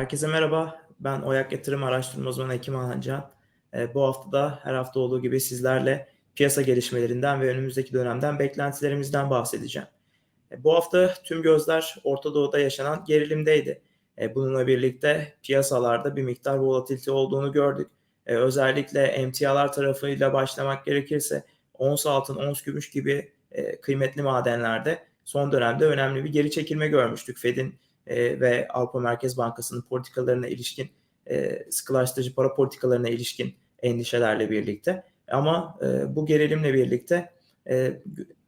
Herkese merhaba. Ben Oyak Yatırım Araştırma Uzmanı Ekim Alhancan. E, bu hafta da her hafta olduğu gibi sizlerle piyasa gelişmelerinden ve önümüzdeki dönemden beklentilerimizden bahsedeceğim. E, bu hafta tüm gözler Orta Doğu'da yaşanan gerilimdeydi. E, bununla birlikte piyasalarda bir miktar volatilite olduğunu gördük. Özellikle emtialar tarafıyla başlamak gerekirse ons altın, ons gümüş gibi e, kıymetli madenlerde son dönemde önemli bir geri çekilme görmüştük. Fed'in e, ve Avrupa Merkez Bankası'nın politikalarına ilişkin e, sıkılaştırıcı para politikalarına ilişkin endişelerle birlikte. Ama e, bu gerilimle birlikte e,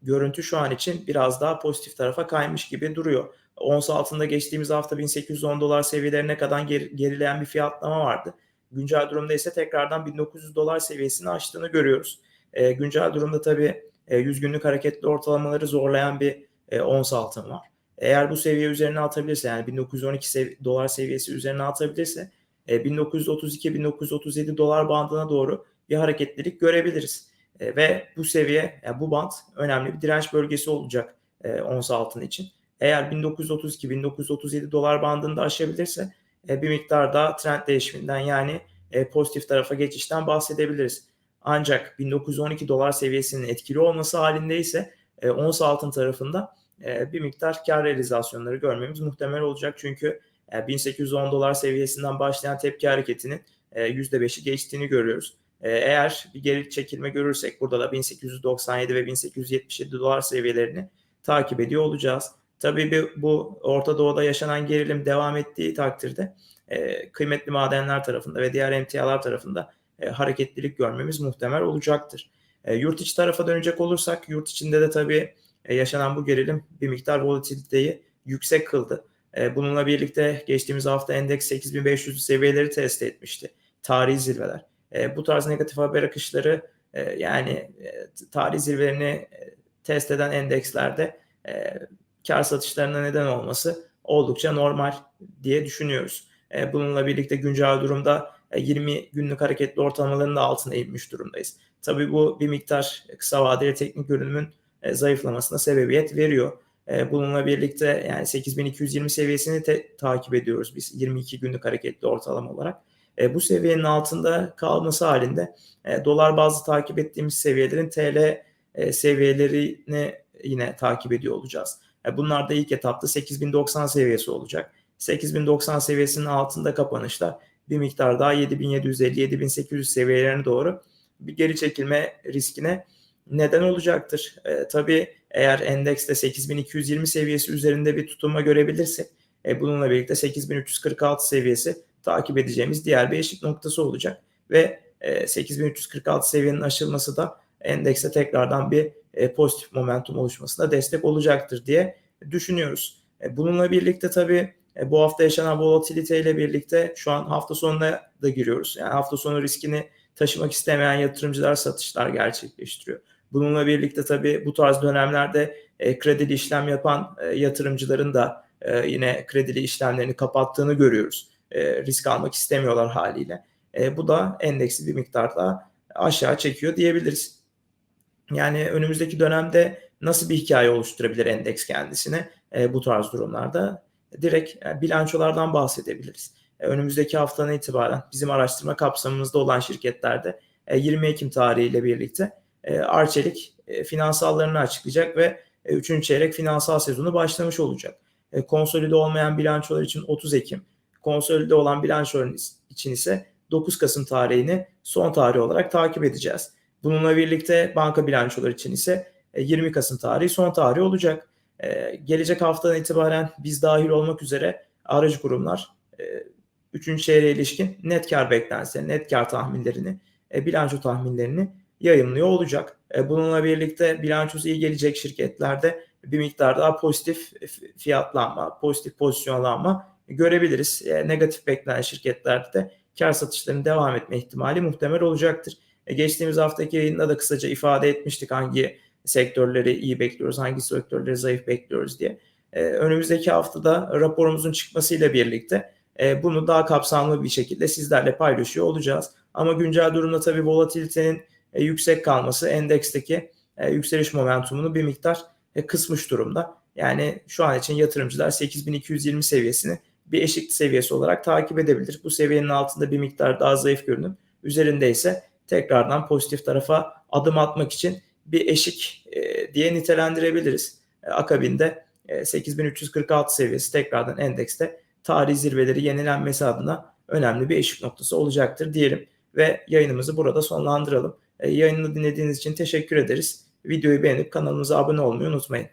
görüntü şu an için biraz daha pozitif tarafa kaymış gibi duruyor. Ons altında geçtiğimiz hafta 1810 dolar seviyelerine kadar geri, gerileyen bir fiyatlama vardı. Güncel durumda ise tekrardan 1900 dolar seviyesini aştığını görüyoruz. E, güncel durumda tabii e, 100 günlük hareketli ortalamaları zorlayan bir e, ons altın var. Eğer bu seviye üzerine atabilirse yani 1912 sev- dolar seviyesi üzerine atabilirse e, 1932-1937 dolar bandına doğru bir hareketlilik görebiliriz. E, ve bu seviye, yani bu band önemli bir direnç bölgesi olacak e, ons altın için. Eğer 1932-1937 dolar bandında aşabilirse e, bir miktar daha trend değişiminden yani e, pozitif tarafa geçişten bahsedebiliriz. Ancak 1912 dolar seviyesinin etkili olması halinde ise e, ons altın tarafında bir miktar kar realizasyonları görmemiz muhtemel olacak. Çünkü e, 1810 dolar seviyesinden başlayan tepki hareketinin e, %5'i geçtiğini görüyoruz. E, eğer bir geri çekilme görürsek burada da 1897 ve 1877 dolar seviyelerini takip ediyor olacağız. Tabii bu Orta Doğu'da yaşanan gerilim devam ettiği takdirde e, kıymetli madenler tarafında ve diğer emtialar tarafında e, hareketlilik görmemiz muhtemel olacaktır. E, yurt içi tarafa dönecek olursak yurt içinde de tabii e, yaşanan bu gerilim bir miktar volatiliteyi yüksek kıldı. E, bununla birlikte geçtiğimiz hafta endeks 8500 seviyeleri test etmişti. Tarihi zirveler. E, bu tarz negatif haber akışları yani tarih zirvelerini test eden endekslerde kar satışlarına neden olması oldukça normal diye düşünüyoruz. Bununla birlikte güncel durumda 20 günlük hareketli ortalamaların da altına inmiş durumdayız. Tabii bu bir miktar kısa vadeli teknik görünümün e, zayıflamasına sebebiyet veriyor. E, bununla birlikte yani 8220 seviyesini te- takip ediyoruz biz 22 günlük hareketli ortalama olarak. E, bu seviyenin altında kalması halinde e, dolar bazlı takip ettiğimiz seviyelerin TL e, seviyelerini yine takip ediyor olacağız. E, bunlar da ilk etapta 8090 seviyesi olacak. 8090 seviyesinin altında kapanışta bir miktar daha 7750-7800 seviyelerine doğru bir geri çekilme riskine neden olacaktır. E, tabii eğer endekste 8220 seviyesi üzerinde bir tutulma görebilirsek e, bununla birlikte 8346 seviyesi takip edeceğimiz diğer bir eşik noktası olacak ve e, 8346 seviyenin aşılması da endekste tekrardan bir e, pozitif momentum oluşmasına destek olacaktır diye düşünüyoruz. E, bununla birlikte tabii e, bu hafta yaşanan volatilite ile birlikte şu an hafta sonuna da giriyoruz. Yani hafta sonu riskini taşımak istemeyen yatırımcılar satışlar gerçekleştiriyor. Bununla birlikte tabii bu tarz dönemlerde e, kredili işlem yapan e, yatırımcıların da e, yine kredili işlemlerini kapattığını görüyoruz. E, risk almak istemiyorlar haliyle. E, bu da endeksi bir miktarda aşağı çekiyor diyebiliriz. Yani önümüzdeki dönemde nasıl bir hikaye oluşturabilir endeks kendisine e, bu tarz durumlarda? Direkt e, bilançolardan bahsedebiliriz. E, önümüzdeki haftanın itibaren bizim araştırma kapsamımızda olan şirketlerde e, 20 Ekim tarihiyle birlikte e, Arçelik e, finansallarını açıklayacak ve e, 3. çeyrek finansal sezonu başlamış olacak. E, konsolide olmayan bilançolar için 30 Ekim, konsolide olan bilançolar için ise 9 Kasım tarihini son tarih olarak takip edeceğiz. Bununla birlikte banka bilançoları için ise 20 e, Kasım tarihi son tarih olacak. E, gelecek haftadan itibaren biz dahil olmak üzere aracı kurumlar 3. E, çeyreğe ilişkin net kar beklentilerini, net kar tahminlerini, bilanço tahminlerini yayınlıyor olacak. E, bununla birlikte bilançosu iyi gelecek şirketlerde bir miktar daha pozitif fiyatlanma, pozitif pozisyonlanma görebiliriz. E, negatif beklenen şirketlerde de kar satışlarının devam etme ihtimali muhtemel olacaktır. E, geçtiğimiz haftaki yayında da kısaca ifade etmiştik hangi sektörleri iyi bekliyoruz, hangi sektörleri zayıf bekliyoruz diye. Önümüzdeki haftada raporumuzun çıkmasıyla birlikte bunu daha kapsamlı bir şekilde sizlerle paylaşıyor olacağız. Ama güncel durumda tabii volatilitenin e, yüksek kalması endeksteki e, yükseliş momentumunu bir miktar e, kısmış durumda. Yani şu an için yatırımcılar 8220 seviyesini bir eşik seviyesi olarak takip edebilir. Bu seviyenin altında bir miktar daha zayıf görünüm. Üzerinde ise tekrardan pozitif tarafa adım atmak için bir eşik e, diye nitelendirebiliriz. E, akabinde e, 8346 seviyesi tekrardan endekste tarihi zirveleri yenilenmesi adına önemli bir eşik noktası olacaktır diyelim ve yayınımızı burada sonlandıralım. E, yayını dinlediğiniz için teşekkür ederiz. Videoyu beğenip kanalımıza abone olmayı unutmayın.